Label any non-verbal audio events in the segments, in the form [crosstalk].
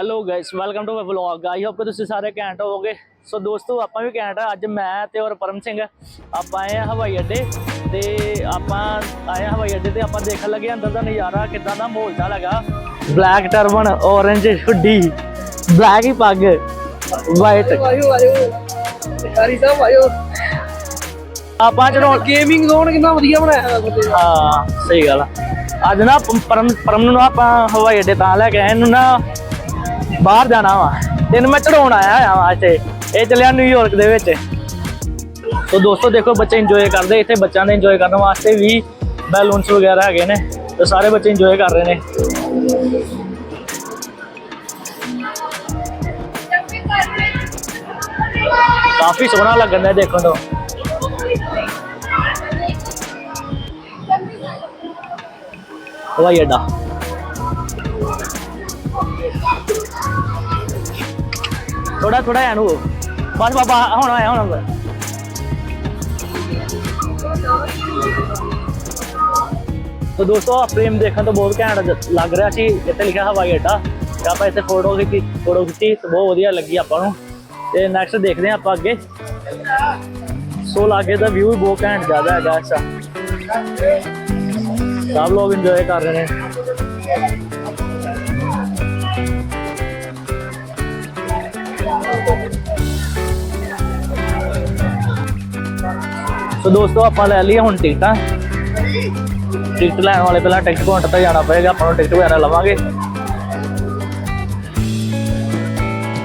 Hello guys welcome to my vlog I hope ਕਿ ਤੁਸੀਂ ਸਾਰੇ ਘੈਂਟ ਹੋਵੋਗੇ। ਸੋ ਦੋਸਤੋ ਆਪਾਂ ਵੀ ਘੈਂਟ ਆ। ਅੱਜ ਮੈਂ ਤੇ ਔਰ ਪਰਮ ਸਿੰਘ ਆਪਾਂ ਆਏ ਆ ਹਵਾਈ ਅੱਡੇ ਤੇ ਆਪਾਂ ਆਏ ਆ ਹਵਾਈ ਅੱਡੇ ਤੇ ਆਪਾਂ ਦੇਖਣ ਲੱਗੇ ਅੰਦਰ ਦਾ ਨਜ਼ਾਰਾ ਕਿਦਾਂ ਦਾ ਮਾਹੌਲ ਦਾ ਲੱਗਾ। Black turban orange hoodie black ਹੀ ਪੱਗ ਵਾਈਟ ਸਾਹਿਬ ਆਇਓ ਆਪਾਂ ਚੜਾਉਣ ਗੇਮਿੰਗ ਜ਼ੋਨ ਕਿੰਨਾ ਵਧੀਆ ਬਣਾਇਆ ਹੋਇਆ ਹਾਂ ਸਹੀ ਗੱਲ ਆ। ਅੱਜ ਨਾ ਪਰਮ ਪਰਮ ਨੂੰ ਨਾ ਆਪਾਂ ਹਵਾਈ ਅੱਡੇ ਤਾਂ ਲੈ ਕੇ ਆਏ। ਇਹਨੂੰ ਨਾ ਬਾਹਰ ਜਾਣਾ ਵਾ। ਤੈਨੂੰ ਮੈਂ ਚੜਾਉਣ ਆਇਆ ਹੋਇਆ ਵਾ ਇੱਥੇ। ਇਹ ਚੱਲਿਆ ਨਿਊਯਾਰਕ ਦੇ ਵਿੱਚ। ਸੋ ਦੋਸਤੋ, ਦੇਖੋ ਬੱਚੇ ਇੰਜੋਏ ਕਰਦੇ। ਇੱਥੇ ਬੱਚਿਆਂ ਦੇ ਇੰਜੋਏ ਕਰਨ ਵਾਸਤੇ ਵੀ ਬੈਲੂਨਸ ਵਗੈਰਾ ਹੈਗੇ ਨੇ। ਤੇ ਸਾਰੇ ਬੱਚੇ ਇੰਜੋਏ ਕਰ ਰਹੇ ਨੇ। ਕਾਫੀ ਸੋਹਣਾ ਲੱਗਣ ਦਾ ਦੇਖਣ ਤੋਂ। ਹਵਾਈ ਅੱਡਾ। ਥੋੜਾ ਥੋੜਾ ਐਨੂੰ ਬਸ ਬਾਬਾ ਹੁਣ ਆਇਆ, ਹੁਣ ਤੋ ਦੋਸਤੋ ਆ ਫਰੇਮ ਦੇਖਣ ਤੋਂ ਬਹੁਤ ਘੈਂਟ ਲੱਗ ਰਿਹਾ ਸੀ। ਇੱਥੇ ਲਿਖਿਆ ਹਵਾਈ ਅੱਡਾ। ਤੇ ਆਪਾਂ ਇੱਥੇ ਫੋਟੋ ਖਿੱਚੀ ਫੋਟੋ ਖਿੱਚੀ। ਤੇ ਬਹੁਤ ਵਧੀਆ ਲੱਗੀ ਆਪਾਂ ਨੂੰ। ਤੇ ਨੈਕਸਟ ਦੇਖਦੇ ਹਾਂ ਆਪਾਂ ਅੱਗੇ। ਸੋ ਲਾਗੇ ਦਾ ਵਿਊ ਵੀ ਬਹੁਤ ਘੈਂਟ ਜ਼ਿਆਦਾ ਹੈਗਾ ਅੱਛਾ ਸਭ ਲੋਕ ਇੰਜੋਏ ਕਰ ਰਹੇ ਨੇ। ਸੋ ਦੋਸਤੋ ਆਪਾਂ ਲੈ ਲਈਏ ਹੁਣ ਟਿਕਟਾਂ। ਟਿਕਟ ਲੈਣ ਵਾਲੇ ਪਹਿਲਾਂ ਟਿਕਟ ਕਾਊਂਟਰ ਤੇ ਜਾਣਾ ਪਏਗਾ, ਆਪਾਂ ਨੂੰ ਟਿਕਟ ਵਗੈਰਾ ਲਵਾਂਗੇ।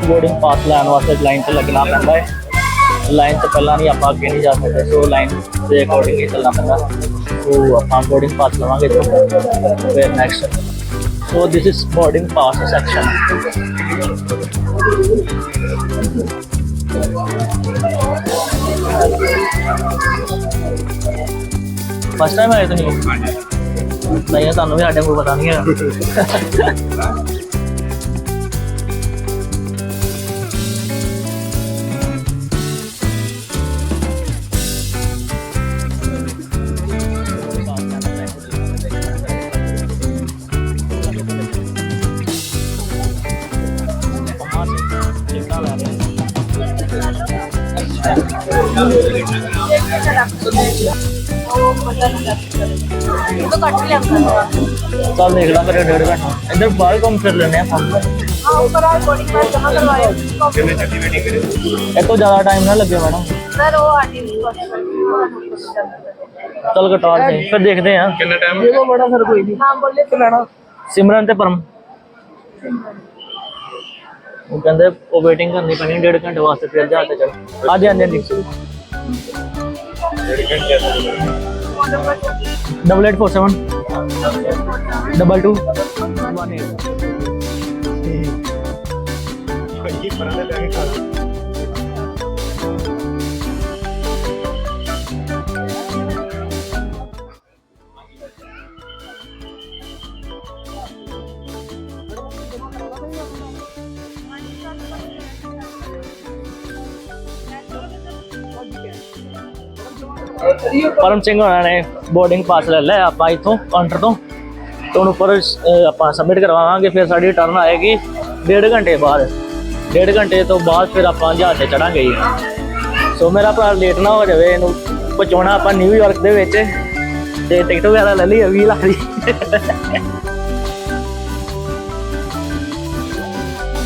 ਬੋਰਡਿੰਗ ਪਾਸ ਲੈਣ ਵਾਸਤੇ ਲਾਈਨ 'ਚ ਲੱਗਣਾ ਪੈਂਦਾ ਹੈ ਲਾਈਨ ਤੋਂ ਪਹਿਲਾਂ ਨਹੀਂ ਆਪਾਂ ਅੱਗੇ ਨਹੀਂ ਜਾ ਸਕਦੇ ਸੋ ਲਾਈਨ ਦੇ ਅਕੋਰਡਿੰਗ ਹੀ ਚੱਲਣਾ ਪੈਂਦਾ। ਸੋ ਆਪਾਂ ਬੋਰਡਿੰਗ ਪਾਸ ਲਵਾਂਗੇ ਫਿਰ next so this is boarding pass section first time ਆਏ ਤੁਸੀਂ? ਨਹੀਂ ਤੁਹਾਨੂੰ ਵੀ ਸਾਡੇ ਕੋਲ ਪਤਾ ਨਹੀਂ [laughs] ਹੈਗਾ तो कट भी लगता है ਚੱਲ ਦੇਖ ਲਾ ਫਿਰ ਡੇਢ ਘੰਟਾ ਇੱਧਰ ਬਾਹਰ ਘੁੰਮ ਫਿਰ ਲੈਣੇ ਆਪਾਂ हाँ ऊपर और बोर्डिंग पास जमा करवाए ਇਹ ਤੋਂ ਜ਼ਿਆਦਾ ਟਾਈਮ ਨਾ ਲੱਗੇ ਮੈਡਮ सर वो आरटीसी ਚੱਲ ਕਟਾ ਦੇ ਫਿਰ ਦੇਖਦੇ ਹਾਂ ਦੇਖੋ ਬੜਾ ਸਰ ਕੋਈ ਨਹੀਂ हाँ बोले ਤੇ ਲੈਣਾ ਸਿਮਰਨ ਤੇ ਪਰਮ ਉਹ ਕਹਿੰਦੇ ਉਹ ਵੇਟਿੰਗ ਕਰਨੀ ਪੈਣੀ ਡੇਢ ਘੰਟੇ ਵਾਸਤੇ ਫਿਰ ਜਾ ਤੇ ਚਲ ਹਾਂਜੀ ਹਾਂਜੀ ਹਾਂਜੀ double eight four seven double two one eight Param Singh ਹੋਣਾ ਨੇ ਬੋਰਡਿੰਗ ਪਾਸ ਲੈ ਲਿਆ ਆਪਾਂ ਇੱਥੋਂ ਕਾਊਂਟਰ ਤੋਂ। ਤੇ ਹੁਣ ਉੱਪਰ ਆਪਾਂ ਸਬਮਿਟ ਕਰਵਾਵਾਂਗੇ, ਫਿਰ ਸਾਡੀ ਟਰਨ ਆਏਗੀ ਡੇਢ ਘੰਟੇ ਬਾਅਦ। ਡੇਢ ਘੰਟੇ ਤੋਂ ਬਾਅਦ ਫਿਰ ਆਪਾਂ ਜਹਾਜ਼ ਤੇ ਚੜਾਂਗੇ ਸੋ ਮੇਰਾ ਭਰਾ ਲੇਟ ਨਾ ਹੋ ਜਾਵੇ, ਇਹਨੂੰ ਪਹੁੰਚਾਉਣਾ ਆਪਾਂ ਨਿਊਯਾਰਕ ਦੇ ਵਿੱਚ। ਤੇ ਟਿਕਟ ਵਗੈਰਾ ਲੈ ਲਈ 20 ਲੱਖ ਦੀ।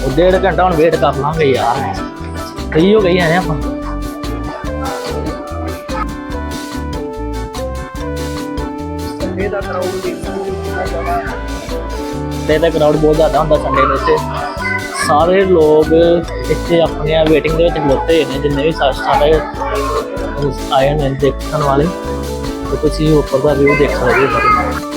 ਉਹ ਡੇਢ ਘੰਟਾ ਹੁਣ ਵੇਟ ਕਰ ਲਾਂਗੇ ਯਾਰ। ਕਈ ਹੋ ਗਈ ਹੈ ਆਪਾਂ। ਸੰਡੇ ਦਾ ਕਰਾਊਡ ਤੇ ਤਾਂ ਕਰਾਊਡ ਬਹੁਤ ਜ਼ਿਆਦਾ ਹੁੰਦਾ ਸੰਡੇ ਨੂੰ ਇੱਥੇ ਸਾਰੇ ਲੋਕ ਇੱਥੇ ਆਪਣੇ ਵੇਟਿੰਗ ਦੇ ਵਿੱਚ ਖਲੋਤੇ ਨੇ, ਜਿੰਨੇ ਵੀ ਸਾ- ਸਾਰੇ ਆਏ ਨੇ ਦੇਖਣ ਵਾਲੇ। ਤੇ ਤੁਸੀਂ ਉੱਪਰ ਦਾ ਵਿਊ ਦੇਖ ਸਕਦੇ ਹੋ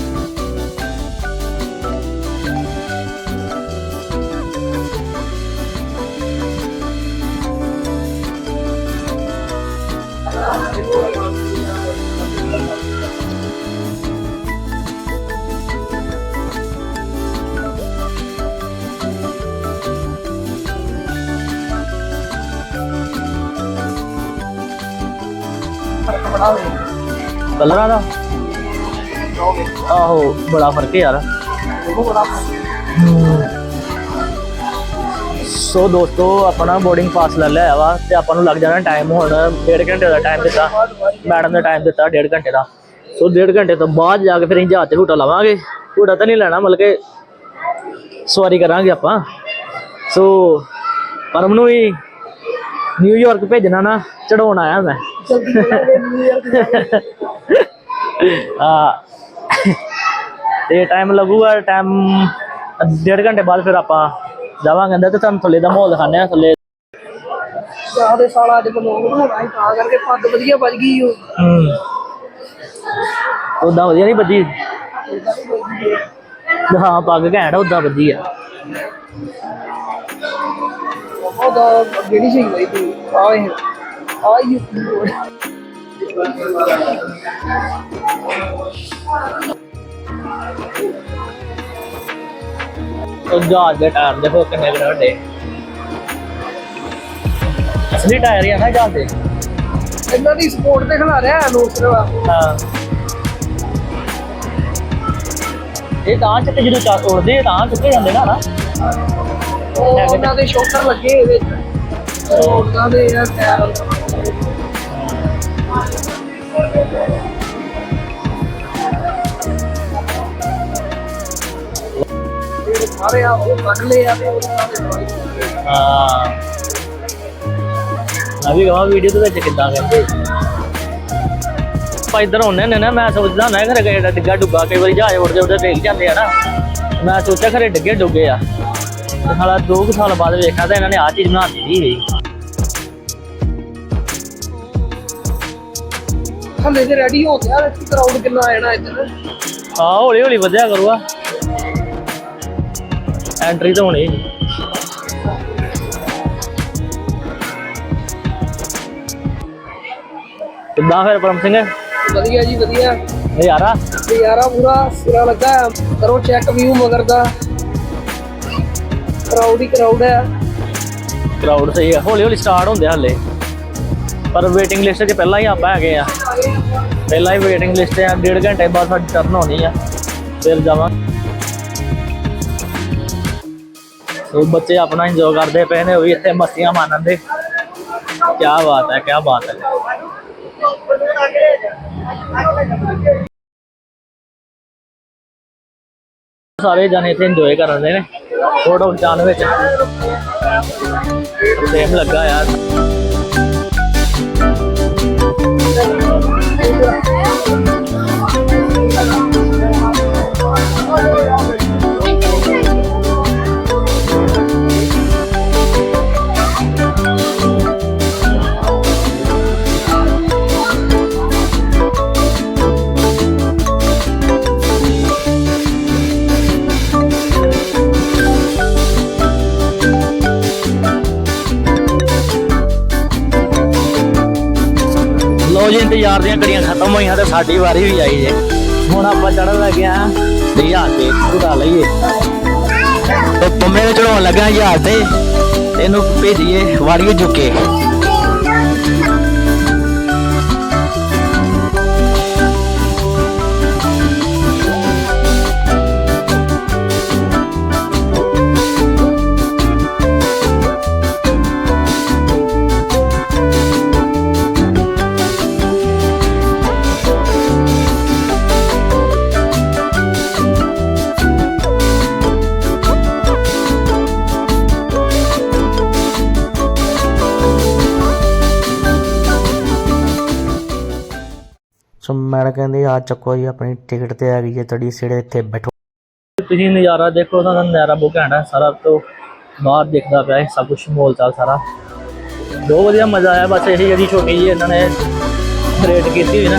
ਕਲਰਾਂ ਦਾ? ਆਹੋ, ਬੜਾ ਫ਼ਰਕ ਹੈ ਯਾਰ। ਸੋ ਦੋਸਤੋ, ਆਪਣਾ ਬੋਰਡਿੰਗ ਪਾਸ ਲੈ ਲਿਆ ਵਾ ਤੇ ਆਪਾਂ ਨੂੰ ਲੱਗ ਜਾਣਾ ਟਾਈਮ ਹੁਣ ਡੇਢ ਘੰਟੇ ਦਾ ਟਾਈਮ ਦਿੱਤਾ। ਮੈਡਮ ਨੇ ਟਾਈਮ ਦਿੱਤਾ ਡੇਢ ਘੰਟੇ ਦਾ। ਸੋ ਡੇਢ ਘੰਟੇ ਤੋਂ ਬਾਅਦ ਜਾ ਕੇ ਫਿਰ ਅਸੀਂ ਜਹਾਜ਼ ਤੇ ਝੂਟਾ ਲਵਾਂਗੇ। ਝੂਟਾ ਤਾਂ ਨਹੀਂ ਲੈਣਾ, ਮਤਲਬ ਕਿ ਸਵਾਰੀ ਕਰਾਂਗੇ ਆਪਾਂ। ਸੋ ਪਰਮ ਨੂੰ ਹੀ ਨਿਊਯਾਰਕ ਭੇਜਣਾ ਨਾ ਚੜਾਉਣ ਆਇਆ ਮੈਂ। ਜਲਦੀ ਬੋਲਾਂਗੇ ਨਿਊਯਾਰਕ ਆ ਤੇ ਟਾਈਮ ਲੱਗੂਗਾ ਟਾਈਮ ਡੇਢ ਘੰਟੇ ਬਾਅਦ ਫਿਰ ਆਪਾਂ ਜਾਵਾਂਗੇ ਅੰਦਰ ਤੇ ਤੁਹਾਨੂੰ ਥੱਲੇ ਦਾ ਮਾਹੌਲ ਦਿਖਾਉਂਦੇ ਆ ਥੱਲੇ। ਦੇ ਸਾਲਾ ਅੱਜ ਬਲੌਗ ਬਣਾਉਣਾ ਸੀ ਤਾਂ ਕਰਕੇ ਪੱਗ ਵਧੀਆ ਵੱਜ ਗਈ ਉਹ ਹੂੰ। ਉਦਾਂ ਵਧੀਆ ਨਹੀਂ ਵੱਜੀ। ਹਾਂ ਪੱਗ ਘੈਂਟ ਉਦਾਂ ਵੱਜੀ ਆ। ਉਹਦਾ ਜਿਹੜੀ ਸਹੀ ਹੋਈ ਤੂੰ ਆਏ ਆਈ ਉਹ ਜਹਾਜ਼ ਦੇ ਟਾਇਰ ਦੇਖੋ ਕਿੰਨੇ ਕੁ ਵੱਡੇ। ਅਸਲੀ ਟਾਇਰ ਹੀ ਆ ਨਾ ਜਹਾਜ਼ ਦੇ। ਇਹਨਾਂ ਦੀ ਸਪੋਰਟ ਤੇ ਖਿਲਾ ਰਿਹਾ ਅਨੂਸਰ ਵਾ ਹਾਂ। ਇਹ ਤਾਂ ਚੱਕੇ ਜਦੋਂ ਚਾ ਉੜਦੇ ਤਾਂ ਚੁੱਕੇ ਜਾਂਦੇ ਨਾ ਨਾ ਉਹਨਾਂ ਦੇ ਸ਼ੋਕਰ ਲੱਗੇ ਇਹਦੇ ਵਿੱਚ ਉਹਨਾਂ ਦੇ ਯਾਰ ਟਾਇਰ ਸਾਰੇ ਆ, ਉਹ ਕੱਢ ਆ ਤੇ ਉਹਨਾਂ ਦੇ ਹਾਂ। ਮੈਂ ਵੀ ਕਹਾਂ ਵੀਡੀਓ ਦੇ ਵਿੱਚ ਕਿੱਦਾਂ ਕਹਿੰਦੇ ਆਪਾਂ ਇੱਧਰ ਹੁੰਨੇ ਨੇ ਨਾ, ਮੈਂ ਸੋਚਦਾ ਨਾ ਘਰੇ ਕਿਹੜਾ ਡਿੱਗਾ ਡੁੱਗਾ, ਕਈ ਵਾਰੀ ਜਹਾਜ਼ ਉੱਡਦੇ ਉੱਡਦੇ ਡਿੱਗ ਜਾਂਦੇ ਆ ਨਾ। ਮੈਂ ਸੋਚਿਆ ਘਰੇ ਡਿੱਗੇ ਡੁੱਗੇ ਆ। ਤੇ ਸਾਲਾ 2 ਸਾਲ ਬਾਅਦ ਵੇਖਿਆ ਤਾਂ ਇਹਨਾਂ ਨੇ ਆਹ ਚੀਜ਼ ਬਣਾ ਦਿੱਤੀ ਸੀ ਹੱਲੇ ਤੇ ਰੈਡੀ ਹੋ ਗਿਆ ਤੇ ਕਰਾਊਡ ਕਿੰਨਾ ਆ ਜਾਣਾ ਇੱਧਰ। ਹਾਂ ਹੌਲੀ ਹੌਲੀ ਵਧਿਆ ਕਰੂਗਾ। ਐਂਟਰੀ ਤਾਂ ਹੋਣੀ। ਕਿੱਦਾਂ ਫਿਰ ਪਰਮ ਸਿੰਘ? ਵਧੀਆ ਜੀ ਵਧੀਆ। ਨਜ਼ਾਰਾ? ਨਜ਼ਾਰਾ ਪੂਰਾ ਸਿਰਾ ਲੱਗਾ। ਕਰੋ ਚੈੱਕ ਵਿਊ ਮਗਰ ਦਾ। ਕਰਾਊਡ ਹੀ ਕਰਾਊਡ ਹੈ। ਕਰਾਊਡ ਸਹੀ ਹੈ। ਹੌਲੀ ਹੌਲੀ ਸਟਾਰਟ ਹੁੰਦੇ ਆ ਪਰ ਵੇਟਿੰਗ ਲਿਸਟ 'ਚ ਪਹਿਲਾਂ ਹੀ ਆਪਾਂ ਹੈਗੇ ਆ। ਪਹਿਲਾਂ ਹੀ ਵੇਟਿੰਗ ਲਿਸਟ 'ਚ ਆ। ਡੇਢ ਘੰਟੇ ਬਾਅਦ ਸਾਡੀ ਟਰਨ ਹੋਣੀ ਆ। ਫਿਰ ਜਾਵਾਂ ਸੋ ਬੱਚੇ ਆਪਣਾ ਇੰਜੋਏ ਕਰਦੇ ਪਏ ਨੇ, ਉਹ ਵੀ ਇੱਥੇ ਮਸਤੀਆਂ ਮਾਰਨ ਦੇ। ਕੀ ਬਾਤ ਹੈ ਕੀ ਬਾਤ ਹੈ। ਸਾਰੇ ਜਾਣੇ ਇੱਥੇ ਇੰਜੋਏ ਕਰਨ ਦੇ ਨੇ ਫੋਟੋ ਖਿਚਾਉਣ ਵਿੱਚ। ਸੇਮ ਲੱਗਾ ਯਾਰ। ਖਤਮ ਹੋਈਆਂ ਤੇ ਸਾਡੀ ਵਾਰੀ ਵੀ ਆਈ ਜੇ ਹੁਣ ਆਪਾਂ ਚੜਨ ਲੱਗੇ ਆ ਤੇ ਤੇ ਉਡਾ ਲਈਏ। ਤੇ ਪੰਮੇ ਨੂੰ ਚੜਾਉਣ ਲੱਗਾ ਹਜ਼ਾਰ ਤੇ। ਇਹਨੂੰ ਭੇਜੀਏ ਵਾੜੀਏ ਚੁੱਕੇ। ਕਹਿੰਦੇ ਆ ਚੱਕੋ ਜੀ, ਆਪਣੀ ਟਿਕਟ ਤੇ ਆ ਗਈ ਹੈ ਤੁਹਾਡੀ ਸੀਟ ਇੱਥੇ ਬੈਠੋ। ਤੁਸੀਂ ਨਜ਼ਾਰਾ ਦੇਖੋ, ਉਹਦਾ ਤਾਂ ਨਜ਼ਾਰਾ ਬਹੁਤ ਘੈਂਟ ਹੈ, ਸਾਰਾ ਤੋਂ ਬਾਹਰ ਦਿਖਦਾ ਪਿਆ ਸਭ ਕੁਝ ਮੋਲ ਚਾਲ ਸਾਰਾ। ਬਹੁਤ ਵਧੀਆ ਮਜ਼ਾ ਆਇਆ, ਬਸ ਇਹੀ ਜਿਹੜੀ ਛੋਟੀ ਜੀ ਇਹਨਾਂ ਨੇ ਰੇਟ ਕੀਤੀ ਹੋਈ ਨਾ।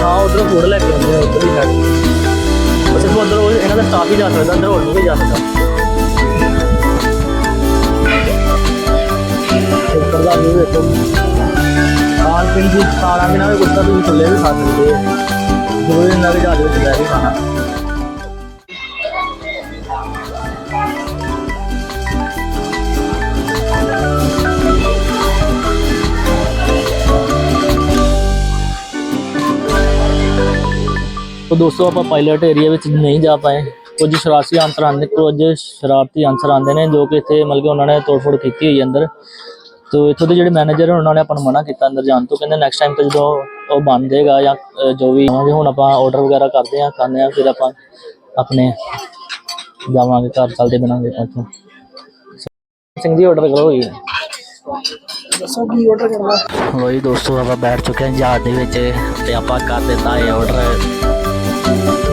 ਹਾਂ ਉਧਰ ਫੂਡ ਲੈ ਕੇ ਆਉਂਦੇ ਆ, ਉਧਰ ਹੀ ਸਾਈਡ ਬਸ ਇਸ ਉਧਰ ਇਹਨਾਂ ਦਾ ਸਟਾਫ ਹੀ ਜਾ ਸਕਦਾ, ਅੰਦਰ ਹੋਰ ਨਹੀਂ ਜਾ ਸਕਦਾ। ਉੱਪਰ ਦਾ ਵੀਊ ਦੇਖੋ। ਖਾਣ ਪੀਣ ਦੀ ਖਾਣਾ ਪੀਣਾ ਵੀ ਕੁੱਤਾ ਤੁਸੀਂ ਥੱਲੇ ਵੀ ਖਾ ਸਕਦੇ ਹੋ। ਦੋ ਦਿਨ ਨਾਲ ਜਾ ਵਿੱਚ ਬਹਿ ਖਾਣਾ। ਤੋ ਦੋਸਤੋ, ਆਪਾਂ ਪਾਇਲਟ ਏਰੀਆ ਵਿੱਚ ਨਹੀਂ ਜਾ ਪਾਏ। ਕੁਝ ਸ਼ਰਾਰਤੀ ਅੰਸਰ ਆਉਂਦੇ ਕੁਝ ਸ਼ਰਾਰਤੀ ਅੰਸਰ ਆਉਂਦੇ ਨੇ, ਜੋ ਕਿ ਇੱਥੇ ਮਤਲਬ ਕਿ ਉਹਨਾਂ ਨੇ ਤੋੜਫੋੜ ਕੀਤੀ ਹੋਈ ਅੰਦਰ। ਤੋ ਇੱਥੋਂ ਦੇ ਜਿਹੜੇ ਮੈਨੇਜਰ ਉਹਨਾਂ ਨੇ ਆਪਾਂ ਨੂੰ ਮਨਾ ਕੀਤਾ ਅੰਦਰ ਜਾਣ ਤੋਂ। ਕਹਿੰਦੇ ਨੈਕਸਟ ਟਾਈਮ ਤੋਂ ਜਦੋਂ ਉਹ ਬਣ ਜਾਏਗਾ ਜਾਂ ਜੋ ਵੀ ਹੋਵਾਂਗੇ ਹੁਣ ਆਪਾਂ ਆਰਡਰ ਵਗੈਰਾ ਕਰਦੇ ਆ ਖਾਂਦੇ ਆ ਫਿਰ ਆਪਾਂ ਆਪਣੇ ਜਾਵਾਂਗੇ ਘਰ ਚੱਲਦੇ ਬਣਾਂਗੇ ਇੱਥੋਂ। ਸਿੰਘ ਦੀ ਆਰਡਰ ਕਰੋ ਜੀ। ਦੱਸੋ ਕੀ ਆਰਡਰ ਕਰਨਾ? ਦੋਸਤੋ ਆਪਾਂ ਬੈਠ ਚੁੱਕੇ ਹਾਂ ਜਹਾਜ਼ ਦੇ ਵਿੱਚ ਤੇ ਆਪਾਂ ਕਰ ਦਿੱਤਾ ਹੈ ਆਰਡਰ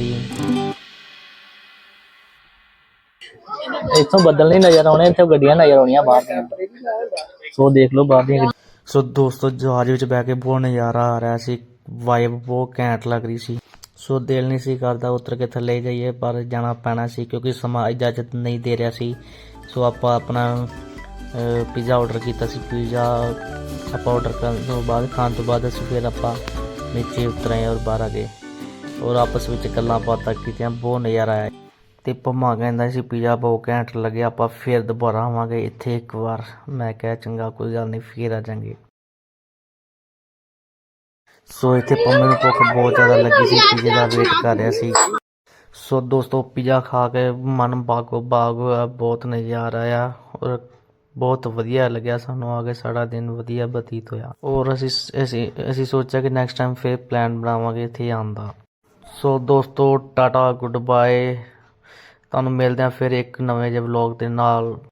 ਸੀ। ਇੱਥੋਂ ਬੱਦਲ ਨਹੀਂ ਨਜ਼ਰ ਆਉਣੇ, ਇੱਥੇ ਗੱਡੀਆਂ ਨਜ਼ਰ ਆਉਣੀਆਂ ਬਾਹਰ ਦੀਆਂ। ਸੋ ਦੇਖ ਲਓ ਬਾਹਰ ਦੀਆਂ ਸੋ ਦੋਸਤੋ, ਜਹਾਜ਼ ਵਿੱਚ ਬਹਿ ਕੇ ਬਹੁਤ ਨਜ਼ਾਰਾ ਆ ਰਿਹਾ ਸੀ ਵਾਈਬ ਬਹੁਤ ਘੈਂਟ ਲੱਗ ਰਹੀ ਸੀ। ਸੋ ਦਿਲ ਨਹੀਂ ਸੀ ਕਰਦਾ ਉਤਰ ਕੇ ਥੱਲੇ ਜਾਈਏ, ਪਰ ਜਾਣਾ ਪੈਣਾ ਸੀ ਕਿਉਂਕਿ ਸਮਾਂ ਇਜਾਜ਼ਤ ਨਹੀਂ ਦੇ ਰਿਹਾ ਸੀ। ਸੋ ਆਪਾਂ ਆਪਣਾ ਪੀਜ਼ਾ ਆਰਡਰ ਕੀਤਾ ਸੀ ਪੀਜ਼ਾ ਆਪਾਂ ਆਰਡਰ ਕਰਨ ਤੋਂ ਬਾਅਦ, ਖਾਣ ਤੋਂ ਬਾਅਦ ਅਸੀਂ ਫਿਰ ਆਪਾਂ ਨੀਚੇ ਉਤਰੇ ਔਰ ਬਾਹਰ ਆ ਗਏ। ਔਰ ਆਪਸ ਵਿੱਚ ਗੱਲਾਂ ਬਾਤਾਂ ਕੀਤੀਆਂ, ਬਹੁਤ ਨਜ਼ਾਰਾ ਆਇਆ। ਤੇ ਪੰਮਾ ਕਹਿੰਦਾ ਸੀ, ਪੀਜ਼ਾ ਬਹੁਤ ਘੈਂਟ ਲੱਗਿਆ, ਆਪਾਂ ਫਿਰ ਦੁਬਾਰਾ ਆਵਾਂਗੇ ਇੱਥੇ ਇੱਕ ਵਾਰ। ਮੈਂ ਕਿਹਾ, ਚੰਗਾ, ਕੋਈ ਗੱਲ ਨਹੀਂ, ਫਿਰ ਆ ਜਾਾਂਗੇ। ਸੋ ਇੱਥੇ ਪੰਮੇ ਨੂੰ ਭੁੱਖ ਬਹੁਤ ਜ਼ਿਆਦਾ ਲੱਗੀ ਸੀ, ਪੀਜ਼ੇ ਦਾ ਵੇਟ ਕਰ ਰਿਹਾ ਸੀ। ਸੋ ਦੋਸਤੋ, ਪੀਜ਼ਾ ਖਾ ਕੇ ਮਨ ਬਾਗੋ ਬਾਗ ਹੋਇਆ, ਬਹੁਤ ਨਜ਼ਾਰਾ ਆਇਆ ਔਰ ਬਹੁਤ ਵਧੀਆ ਲੱਗਿਆ ਸਾਨੂੰ ਆ ਕੇ, ਸਾਡਾ ਦਿਨ ਵਧੀਆ ਬਤੀਤ ਹੋਇਆ। ਔਰ ਅਸੀਂ ਅਸੀਂ ਅਸੀਂ ਸੋਚਿਆ ਕਿ ਨੈਕਸਟ ਟਾਈਮ ਫਿਰ ਪਲਾਨ ਬਣਾਵਾਂਗੇ ਇੱਥੇ ਆਉਣ ਦਾ। ਸੋ ਦੋਸਤੋ, ਟਾਟਾ ਗੁੱਡ ਬਾਏ। ਤੁਹਾਨੂੰ ਮਿਲਦੇ ਹਾਂ ਫਿਰ ਇੱਕ ਨਵੇਂ ਜਿਹੇ ਵਲੌਗ ਦੇ ਨਾਲ।